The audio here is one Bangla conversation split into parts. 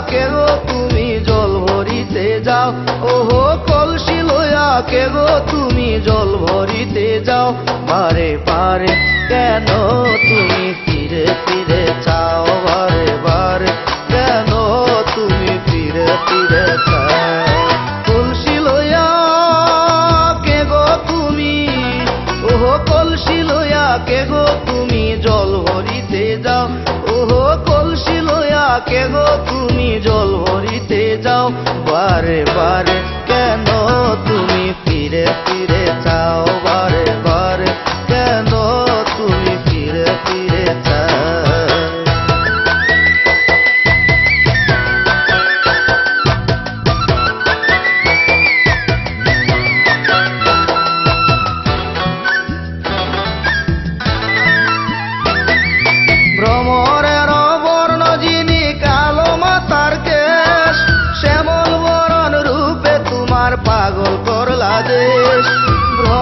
কেন তুমি জল ভরিতে যাও। ওহো, কলসি লয়া কেন তুমি জল ভরিতে যাও। বারে পারে কেন তুমি ফিরে ফিরে চাও? বারে বারে কেন তুমি ফিরে ফিরে চাও? কলসি লয়া কে তুমি। ওহো, কলসি লয়া কে তুমি জল ভরিতে যাও। কে গো তুমি জল ভরিতে যাও। বারে বারে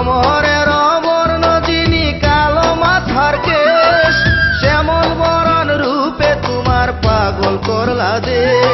ভ্রমরের অবর্ণ যিনি কালো মাথার কেশ শ্যামল বরণ রূপে তোমার পাগল করলা দেশ।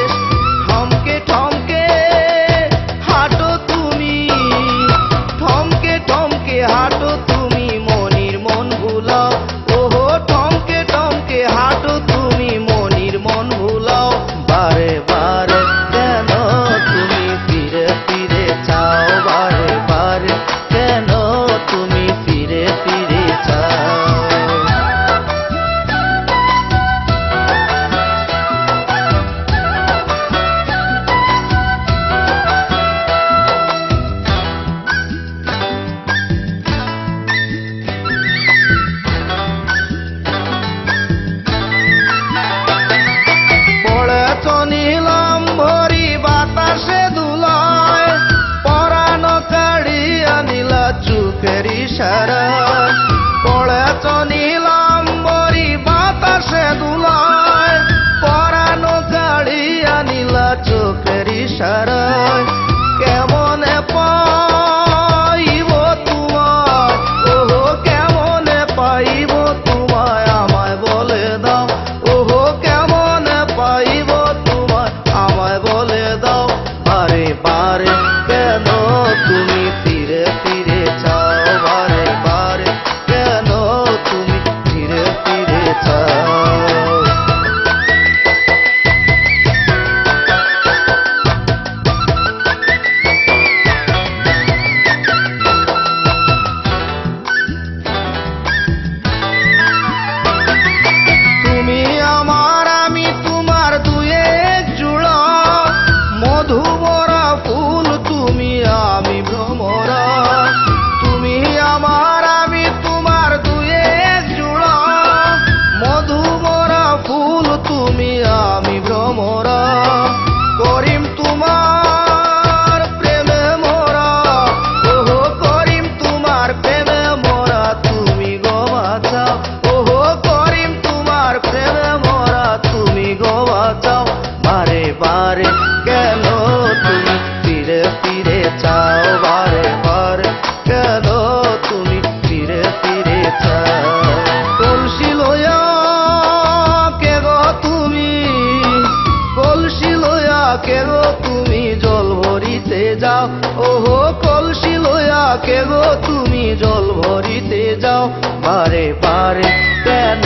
থাকে গো তুমি জল ভরিতে যাও? পারে পারে কেন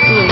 তুমি